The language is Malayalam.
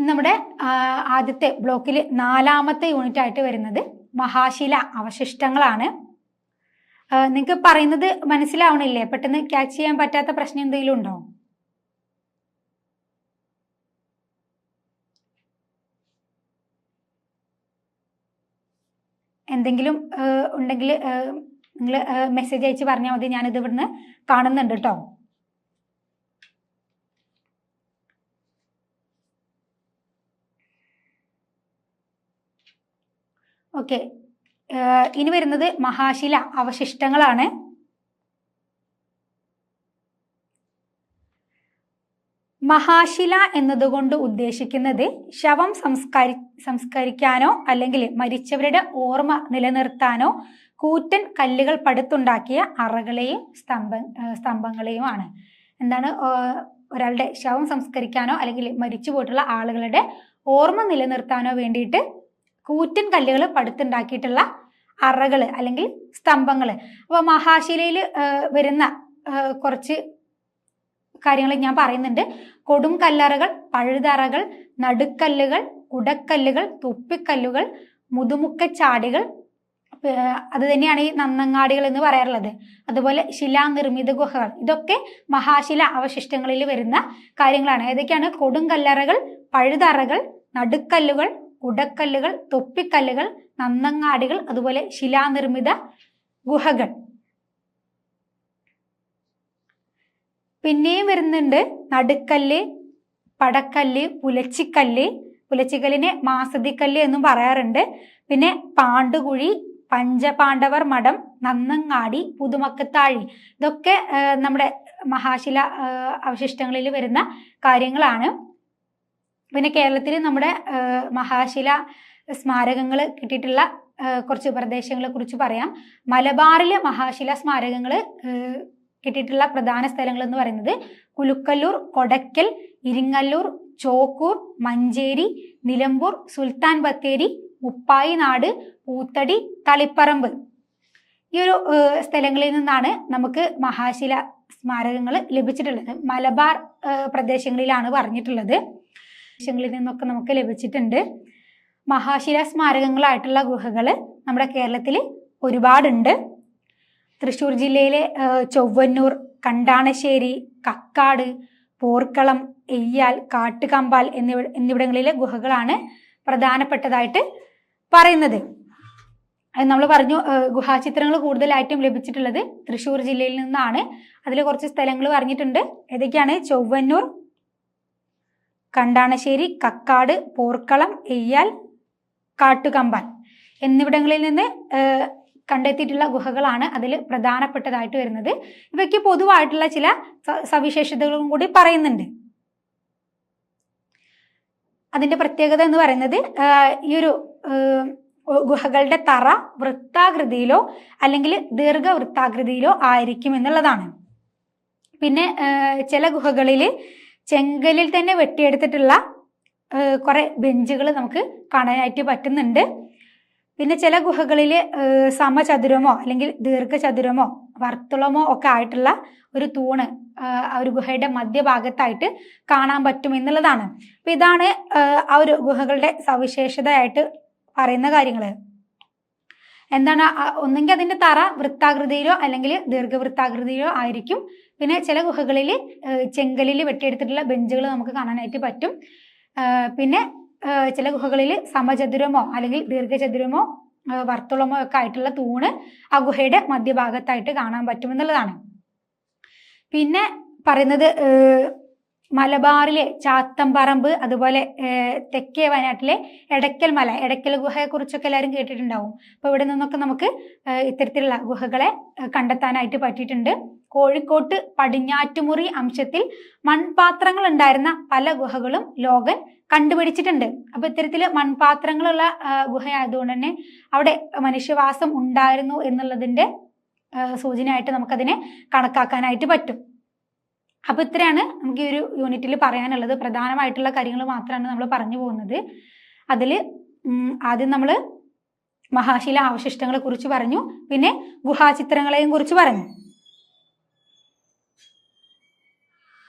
ഇന്ന് നമ്മുടെ ആദ്യത്തെ ബ്ലോക്കിൽ നാലാമത്തെ യൂണിറ്റ് ആയിട്ട് വരുന്നത് മഹാശില അവശിഷ്ടങ്ങളാണ്. നിങ്ങൾക്ക് പറയുന്നത് മനസ്സിലാവണില്ലേ? പെട്ടെന്ന് ക്യാച്ച് ചെയ്യാൻ പറ്റാത്ത പ്രശ്നം എന്തെങ്കിലും ഉണ്ടോ? എന്തെങ്കിലും ഉണ്ടെങ്കിൽ നിങ്ങൾ മെസ്സേജ് അയച്ച് പറഞ്ഞാൽ മതി. ഞാനിത് ഇവിടുന്ന് കാണുന്നുണ്ട് കേട്ടോ ഓക്കെ. ഇനി വരുന്നത് മഹാശില അവശിഷ്ടങ്ങളാണ്. മഹാശില എന്നതുകൊണ്ട് ഉദ്ദേശിക്കുന്നത് ശവം സംസ്കരി സംസ്കരിക്കാനോ അല്ലെങ്കിൽ മരിച്ചവരുടെ ഓർമ്മ നിലനിർത്താനോ കൂറ്റൻ കല്ലുകൾ പടുത്തുണ്ടാക്കിയ അറകളെയും സ്തംഭ സ്തംഭങ്ങളെയുമാണ്. എന്താണ്? ഒരാളുടെ ശവം സംസ്കരിക്കാനോ അല്ലെങ്കിൽ മരിച്ചു പോയിട്ടുള്ള ആളുകളുടെ ഓർമ്മ നിലനിർത്താനോ വേണ്ടിയിട്ട് കൂറ്റൻ കല്ലുകൾ പടുത്തുണ്ടാക്കിയിട്ടുള്ള അറകൾ അല്ലെങ്കിൽ സ്തംഭങ്ങൾ അപ്പോൾ മഹാശിലയിൽ വരുന്ന കുറച്ച് കാര്യങ്ങൾ ഞാൻ പറയുന്നുണ്ട്. കൊടും കല്ലറകൾ പഴുതറകൾ നടുക്കല്ലുകൾ കുടക്കല്ലുകൾ തുപ്പിക്കല്ലുകൾ മുതുമുക്കച്ചാടികൾ അത് തന്നെയാണ് ഈ നന്നങ്ങാടികൾ എന്ന് പറയാറുള്ളത്. അതുപോലെ ശിലാനിർമ്മിത ഗുഹകൾ. ഇതൊക്കെ മഹാശില അവശിഷ്ടങ്ങളിൽ വരുന്ന കാര്യങ്ങളാണ്. ഏതൊക്കെയാണ്? കൊടും കല്ലറകൾ പഴുതറകൾ നടുക്കല്ലുകൾ കുടക്കല്ലുകൾ തൊപ്പിക്കല്ലുകൾ നന്നങ്ങാടികൾ അതുപോലെ ശിലാനിർമ്മിത ഗുഹകൾ. പിന്നെയും വരുന്നുണ്ട് നടുക്കല്ല് പടക്കല്ല് പുലച്ചിക്കല്ല്. പുലച്ചിക്കല്ലിനെ മാസതിക്കല്ല് എന്നും പറയാറുണ്ട്. പിന്നെ പാണ്ടുകുഴി പഞ്ചപാണ്ഡവർ മഠം നന്നങ്ങാടി പുതുമക്കത്താഴി. ഇതൊക്കെ നമ്മുടെ മഹാശില അവശിഷ്ടങ്ങളിൽ വരുന്ന കാര്യങ്ങളാണ്. പിന്നെ കേരളത്തിൽ നമ്മുടെ മഹാശില സ്മാരകങ്ങൾ കിട്ടിയിട്ടുള്ള കുറച്ച് പ്രദേശങ്ങളെ കുറിച്ച് പറയാം. മലബാറിലെ മഹാശില സ്മാരകങ്ങൾ കിട്ടിയിട്ടുള്ള പ്രധാന സ്ഥലങ്ങൾ എന്ന് പറയുന്നത് കുലുക്കല്ലൂർ കൊടക്കൽ ഇരിങ്ങല്ലൂർ ചോക്കൂർ മഞ്ചേരി നിലമ്പൂർ സുൽത്താൻ ബത്തേരി മുപ്പായി നാട് പൂത്തടി തളിപ്പറമ്പ്. ഈ ഒരു സ്ഥലങ്ങളിൽ നിന്നാണ് നമുക്ക് മഹാശില സ്മാരകങ്ങൾ ലഭിച്ചിട്ടുള്ളത്. മലബാർ പ്രദേശങ്ങളിലാണ് പറഞ്ഞിട്ടുള്ളത്. പ്രദേശങ്ങളിൽ നിന്നൊക്കെ നമുക്ക് ലഭിച്ചിട്ടുണ്ട്. മഹാശില സ്മാരകങ്ങളായിട്ടുള്ള ഗുഹകൾ നമ്മുടെ കേരളത്തിൽ ഒരുപാടുണ്ട്. തൃശ്ശൂർ ജില്ലയിലെ ചൊവ്വന്നൂർ കണ്ടാണശ്ശേരി കക്കാട് പോർക്കളം എയ്യാൽ കാട്ടുകമ്പാൽ എന്നിവ എന്നിവിടങ്ങളിലെ ഗുഹകളാണ് പ്രധാനപ്പെട്ടതായിട്ട് പറയുന്നത്. നമ്മൾ പറഞ്ഞു ഗുഹാചിത്രങ്ങൾ കൂടുതലായിട്ടും ലഭിച്ചിട്ടുള്ളത് തൃശ്ശൂർ ജില്ലയിൽ നിന്നാണ്. അതിൽ കുറച്ച് സ്ഥലങ്ങൾ പറഞ്ഞിട്ടുണ്ട്. ഏതൊക്കെയാണ്? ചൊവ്വന്നൂർ കണ്ടാണശ്ശേരി കക്കാട് പോർക്കളം എയ്യാൽ കാട്ടുകമ്പാൻ എന്നിവിടങ്ങളിൽ നിന്ന് കണ്ടെത്തിയിട്ടുള്ള ഗുഹകളാണ് അതിൽ പ്രധാനപ്പെട്ടതായിട്ട് വരുന്നത്. ഇവയ്ക്ക് പൊതുവായിട്ടുള്ള ചില സവിശേഷതകളും കൂടി പറയുന്നുണ്ട്. അതിന്റെ പ്രത്യേകത എന്ന് പറയുന്നത് ഈ ഒരു ഗുഹകളുടെ തറ വൃത്താകൃതിയിലോ അല്ലെങ്കിൽ ദീർഘവൃത്താകൃതിയിലോ ആയിരിക്കും എന്നുള്ളതാണ്. പിന്നെ ചില ഗുഹകളിൽ ചെങ്കലിൽ തന്നെ വെട്ടിയെടുത്തിട്ടുള്ള കുറേ ബെഞ്ചുകൾ നമുക്ക് കാണാനായിട്ട് പറ്റുന്നുണ്ട്. പിന്നെ ചില ഗുഹകളിൽ സമചതുരമോ അല്ലെങ്കിൽ ദീർഘചതുരമോ വർത്തുളമോ ഒക്കെ ആയിട്ടുള്ള ഒരു തൂണ് ആ ഒരു ഗുഹയുടെ മധ്യഭാഗത്തായിട്ട് കാണാൻ പറ്റും എന്നുള്ളതാണ്. അപ്പൊ ഇതാണ് ആ ഒരു ഗുഹകളുടെ സവിശേഷതയായിട്ട് പറയുന്ന കാര്യങ്ങൾ എന്താണ് ഒന്നെങ്കിൽ അതിന്റെ തറ വൃത്താകൃതിയിലോ അല്ലെങ്കിൽ ദീർഘവൃത്താകൃതിയിലോ ആയിരിക്കും. പിന്നെ ചില ഗുഹകളിൽ ചെങ്കലിൽ വെട്ടിയെടുത്തിട്ടുള്ള ബെഞ്ചുകൾ നമുക്ക് കാണാനായിട്ട് പറ്റും. പിന്നെ ചില ഗുഹകളിൽ സമചതുരമോ അല്ലെങ്കിൽ ദീർഘചതുരമോ വർത്തുളമോ ഒക്കെ ആയിട്ടുള്ള തൂണ് ആ ഗുഹയുടെ മധ്യഭാഗത്തായിട്ട് കാണാൻ പറ്റും എന്നുള്ളതാണ്. പിന്നെ പറയുന്നത് മലബാറിലെ ചാത്തമ്പറമ്പ് അതുപോലെ തെക്കേ വയനാട്ടിലെ എടക്കൽ മല എടക്കൽ ഗുഹയെ കുറിച്ചൊക്കെ എല്ലാവരും കേട്ടിട്ടുണ്ടാവും. അപ്പോൾ ഇവിടെ നിന്നൊക്കെ നമുക്ക് ഇത്തരത്തിലുള്ള ഗുഹകളെ കണ്ടെത്താനായിട്ട് പറ്റിയിട്ടുണ്ട്. കോഴിക്കോട്ട് പടിഞ്ഞാറ്റുമുറി അംശത്തിൽ മൺപാത്രങ്ങൾ ഉണ്ടായിരുന്ന പല ഗുഹകളും ലോകൻ കണ്ടുപിടിച്ചിട്ടുണ്ട്. അപ്പൊ ഇത്തരത്തിൽ മൺപാത്രങ്ങളുള്ള ഗുഹയായതുകൊണ്ട് തന്നെ അവിടെ മനുഷ്യവാസം ഉണ്ടായിരുന്നു എന്നുള്ളതിന്റെ സൂചനയായിട്ട് നമുക്കതിനെ കണക്കാക്കാനായിട്ട് പറ്റും. അപ്പൊ ഇത്രയാണ് നമുക്ക് ഈ ഒരു യൂണിറ്റിൽ പറയാനുള്ളത്. പ്രധാനമായിട്ടുള്ള കാര്യങ്ങൾ മാത്രമാണ് നമ്മൾ പറഞ്ഞു പോകുന്നത്. അതിൽ ആദ്യം നമ്മൾ മഹാശില അവശിഷ്ടങ്ങളെ കുറിച്ച് പറഞ്ഞു. പിന്നെ ഗുഹാചിത്രങ്ങളെയും കുറിച്ച് പറഞ്ഞു.